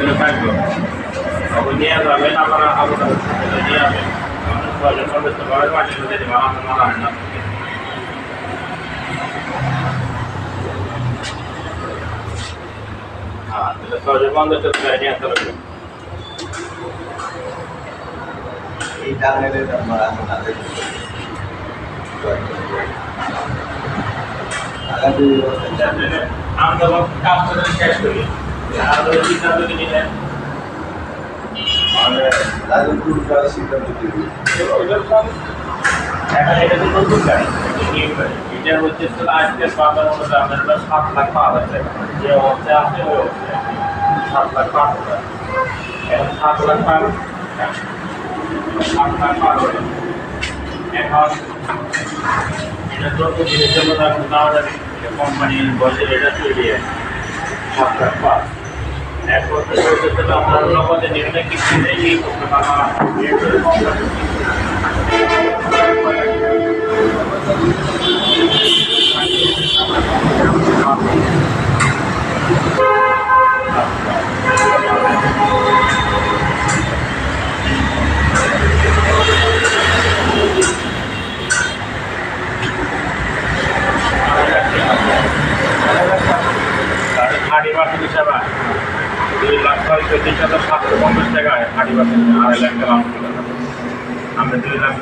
ভিতরে থাকবে তখন নিয়ে যাবেন আপনারা আপনারা নিয়ে যাবেন এই টাঙ্গাইলের আমরা আগামী আমরা কাজ করে শেষ করি আমাদের সিদ্ধান্ত নিলেন মানে রাজনপুর করার সিদ্ধান্ত দিবি এখন এটা তো নতুন গাড়ি এটা নিউ গাড়ি এটা হচ্ছে তো আজকের বাজার অনুযায়ী আপনার এটা সাত লাখ পাঁচ হাজার টাকা যে অবস্থায় আছে ওই অবস্থায় সাত লাখ পাঁচ হাজার এখন সাত লাখ পাঁচ সাত লাখ পাঁচ হাজার এখন এটা যত দিনের জন্য এখন নেওয়া যাবে কোম্পানির বসে এটা তৈরি আছে সাত লাখ পাঁচ এক বছর পর্যন্ত আপনার নগদে নির্ণয় কিছু নেই এই করতে দুই লাখ ছয় চল্লিশ হাজার সাতশো পঞ্চাশ টাকায় টাকা আমরা দুই লাখ